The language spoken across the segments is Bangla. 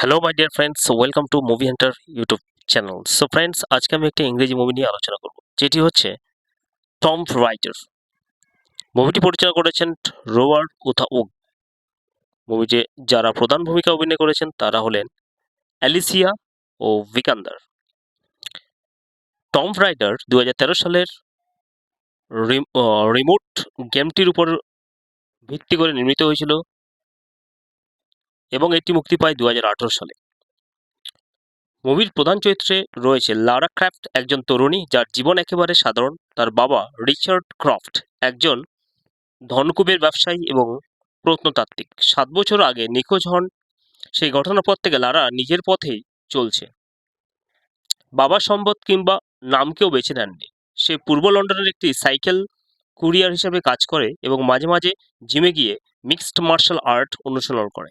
Hello my dear friends welcome to movie hunter YouTube channel so friends আজকে আমি একটা ইংরেজি মুভি নিয়ে আলোচনা করব। যেটি হচ্ছে টম রাইটার মুভিটি পরিচালনা করেছেন রোয়ার্ড উথা উগ মুভিতে যারা প্রধান ভূমিকা অভিনয় করেছেন, তারা হলেন অ্যালিসিয়া ও ভিকান্দার টম রাইডার দু হাজার তেরো সালের রিমোট গেমটির উপর ভিত্তি করে নির্মিত হয়েছিল এবং এটি মুক্তি পায় দু হাজার আঠারো সালে। মুভির প্রধান চরিত্রে রয়েছে লারা ক্রাফট একজন তরুণী যার জীবন একেবারে সাধারণ। তার বাবা রিচার্ড ক্রফট, একজন ধনকুবের ব্যবসায়ী এবং প্রত্নতাত্ত্বিক। সাত বছর আগে নিখোঁজ হন। সেই ঘটনার পর থেকে লারা নিজের পথেই চলছে। বাবার সম্পদ কিংবা নামকেও বেছে নেননি। সে পূর্ব লন্ডনের একটি সাইকেল কুরিয়ার হিসেবে কাজ করে এবং মাঝে মাঝে জিমে গিয়ে মিক্সড মার্শাল আর্ট অনুশীলন করে।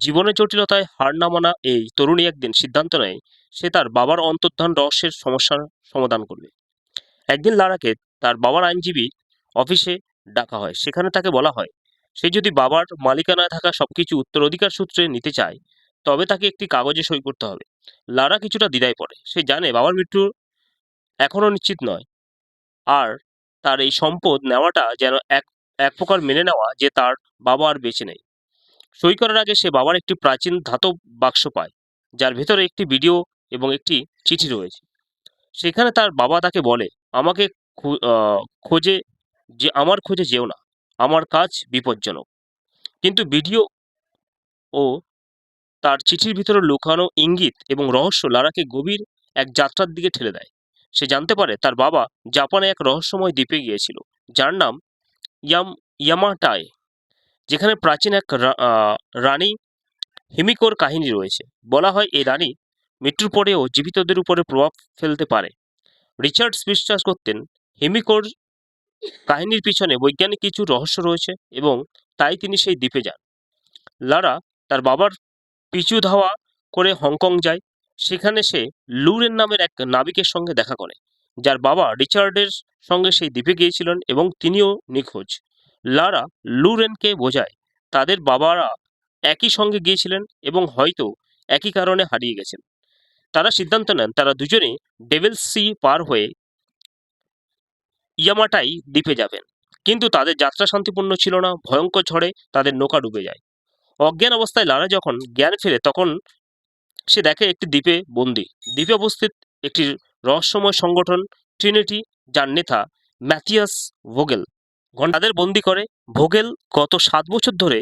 জীবনের জটিলতায় হার না মানা এই তরুণী একদিন সিদ্ধান্ত নেয়, সে তার বাবার অন্তর্ধান রহস্যের সমস্যার সমাধান করবে। একদিন লারাকে তার বাবার আইনজীবী অফিসে ডাকা হয়, সেখানে তাকে বলা হয়, সে যদি বাবার মালিকানায় থাকা সবকিছু উত্তরাধিকার সূত্রে নিতে চায়, তবে তাকে একটি কাগজে সই করতে হবে। লারা কিছুটা দ্বিধায় পড়ে, সে জানে বাবার মৃত্যু এখনও নিশ্চিত নয়, আর তার এই সম্পদ নেওয়াটা যেন এক এক প্রকার মেনে নেওয়া যে তার বাবা আর বেঁচে নেই। সই করার আগে সে বাবার একটি প্রাচীন ধাতব বাক্স পায়, যার ভেতরে একটি ভিডিও এবং একটি চিঠি রয়েছে। সেখানে তার বাবা তাকে বলে, আমাকে খোঁজে যে, আমার খোঁজে যেও না, আমার কাজ বিপজ্জনক। কিন্তু ভিডিও ও তার চিঠির ভিতরে লুকানো ইঙ্গিত এবং রহস্য লারাকে গভীর এক যাত্রার দিকে ঠেলে দেয়। সে জানতে পারে তার বাবা জাপানে এক রহস্যময় দ্বীপে গিয়েছিল, যার নাম ইয়াম, ইয়ামাটায়। যেখানে প্রাচীন এক রানী হিমিকোর কাহিনী রয়েছে। বলা হয় এই রানী মৃত্যুর পরেও জীবিতদের উপরে প্রভাব ফেলতে পারে। রিচার্ডস বিশ্বাস করতেন হিমিকোর কাহিনীর পিছনে বৈজ্ঞানিক কিছু রহস্য রয়েছে এবং তাই তিনি সেই দ্বীপে যান। লারা তার বাবার পিছু ধাওয়া করে হংকং যায়। সেখানে সে লুরেন নামের এক নাবিকের সঙ্গে দেখা করে, যার বাবা রিচার্ডের সঙ্গে সেই দ্বীপে গিয়েছিলেন এবং তিনিও নিখোঁজ। লারা লুরেনকে বোঝায়। তাদের বাবারা একই সঙ্গে গিয়েছিলেন এবং হয়তো একই কারণে হারিয়ে গেছেন। তারা সিদ্ধান্ত নেন, তারা দুজনে ডেভিল সি পার হয়ে ইয়ামাটাই দ্বীপে যাবেন। কিন্তু তাদের যাত্রা শান্তিপূর্ণ ছিল না, ভয়ঙ্কর ঝড়ে তাদের নৌকা ডুবে যায়। অজ্ঞান অবস্থায় লারা যখন জ্ঞান ফিরে, তখন সে দেখে একটি দ্বীপে বন্দি। দ্বীপে অবস্থিত একটি রহস্যময় সংগঠন, ট্রিনিটি, যার নেতা ম্যাথিয়াস ভোগেল। তাদের বন্দি করে। ভোগেল গত সাত বছর ধরে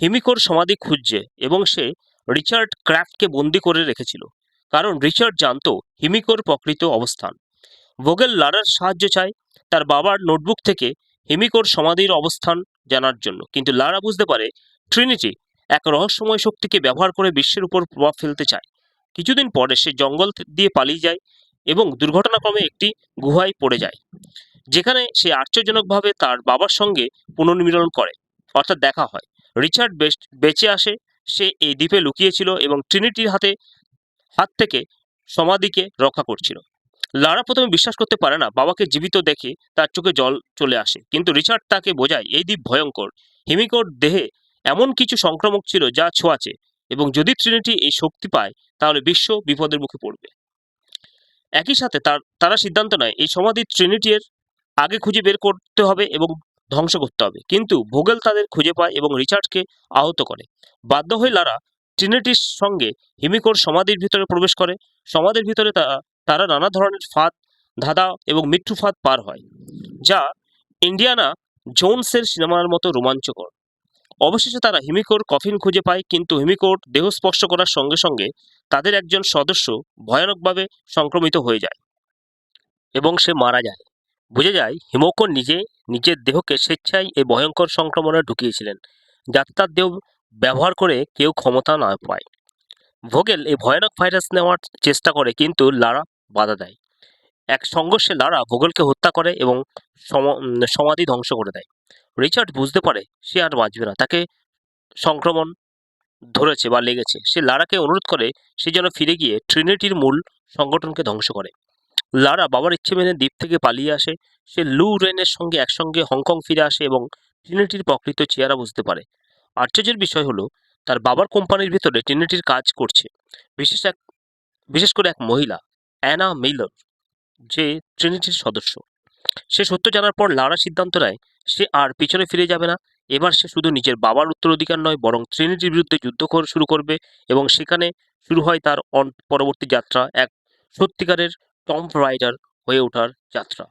হিমিকোর সমাধি খুঁজছে এবং সে রিচার্ড ক্র্যাফটকে বন্দি করে রেখেছিল। কারণ রিচার্ড জানতো হিমিকোর প্রকৃত অবস্থান। ভোগেল লারার সাহায্য চায় তার বাবার নোটবুক থেকে হিমিকোর সমাধির অবস্থান জানার জন্য। কিন্তু লারা বুঝতে পারে ট্রিনিটি এক রহস্যময় শক্তিকে ব্যবহার করে বিশ্বের উপর প্রভাব ফেলতে চায়। কিছুদিন পরে সে জঙ্গল দিয়ে পালিয়ে যায় এবং দুর্ঘটনাক্রমে একটি গুহায় পড়ে যায়। যেখানে সে আশ্চর্যজনকভাবে তার বাবার সঙ্গে পুনর্মিলন করে, অর্থাৎ দেখা হয়। রিচার্ড বেঁচে আসে, সে এই দ্বীপে লুকিয়েছিল এবং ট্রিনিটির হাতে, হাত থেকে সমাধিকে রক্ষা করছিল। লারা প্রথমে বিশ্বাস করতে পারে না, বাবাকে জীবিত দেখে তার চোখে জল চলে আসে, কিন্তু রিচার্ড তাকে বোঝায়, এই দ্বীপ ভয়ঙ্কর। হিমিকোর দেহে এমন কিছু সংক্রামক ছিল যা ছোঁয়াচে, এবং যদি ট্রিনিটি এই শক্তি পায়, তাহলে বিশ্ব বিপদের মুখে পড়বে। একই সাথে তার, তারা সিদ্ধান্ত নেয়, এই সমাধি ট্রিনিটির আগে খুঁজে বের করতে হবে এবং ধ্বংস করতে হবে। কিন্তু ভোগেল তাদের খুঁজে পায় এবং রিচার্ডকে আহত করে। বাধ্য হয়ে লারা ট্রিনিটির সঙ্গে হিমিকোর সমাধির ভিতরে প্রবেশ করে। সমাধির ভিতরে তারা নানা ধরনের ফাঁদ, ধাঁধা এবং মৃত্যু ফাঁদ পার হয়, যা ইন্ডিয়ানা জোনসের সিনেমার মতো রোমাঞ্চকর। অবশেষে তারা হিমিকোর কফিন খুঁজে পায়, কিন্তু হিমিকোর দেহ স্পর্শ করার সঙ্গে সঙ্গে তাদের একজন সদস্য ভয়ানকভাবে সংক্রমিত হয়ে যায় এবং সে মারা যায়। বুঝে যায় হিমোকো নিজে, নিজের দেহকে স্বেচ্ছায় এই ভয়ঙ্কর সংক্রমণে ঢুকিয়েছিলেন, যাতে তার দেহ ব্যবহার করে কেউ ক্ষমতা না পায়। ভোগেল এই ভয়ানক ভাইরাস নেওয়ার চেষ্টা করে, কিন্তু লারা বাধা দেয়। এক সংঘর্ষে লারা ভোগেলকে হত্যা করে এবং সম- সমাধি ধ্বংস করে দেয়। রিচার্ড বুঝতে পারে, সে আর বাঁচবে না, তাকে সংক্রমণ ধরেছে বা লেগেছে। সে লারাকে অনুরোধ করে, সে যেন ফিরে গিয়ে ট্রিনিটির মূল সংগঠনকে ধ্বংস করে। লারা বাবার ইচ্ছে মেনে দ্বীপ থেকে পালিয়ে আসে। সে লু রেনের সঙ্গে একসঙ্গে হংকং ফিরে আসে এবং ট্রিনিটির প্রকৃত চেহারা বুঝতে পারে। আশ্চর্যের বিষয় হলো, তার বাবার কোম্পানির ভিতরে ট্রিনিটির কাজ করছে। বিশেষ এক, বিশেষ করে এক মহিলা, অ্যানা মিলর যে ট্রিনিটির সদস্য। সে সত্য জানার পর লারা সিদ্ধান্ত নেয়, সে আর পিছনে ফিরে যাবে না। এবার সে শুধু নিজের বাবার উত্তরাধিকার নয়, বরং ট্রিনিটির বিরুদ্ধে যুদ্ধ শুরু করবে এবং সেখানে শুরু হয় তার পরবর্তী যাত্রা। এক সত্যিকারের টম রাইডার হয়ে ওঠার যাত্রা।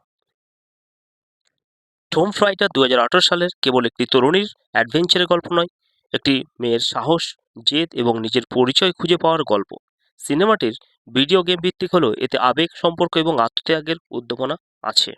টম রাইডার দু সালের কেবল একটি তরুণীর অ্যাডভেঞ্চারের গল্প নয়, একটি মেয়ের সাহস, জেদ এবং নিজের পরিচয় খুঁজে পাওয়ার গল্প। সিনেমাটির ভিডিও গেম ভিত্তিক হলো এতে আবেগ, সম্পর্ক এবং আত্মত্যাগের উদ্দীপনা আছে।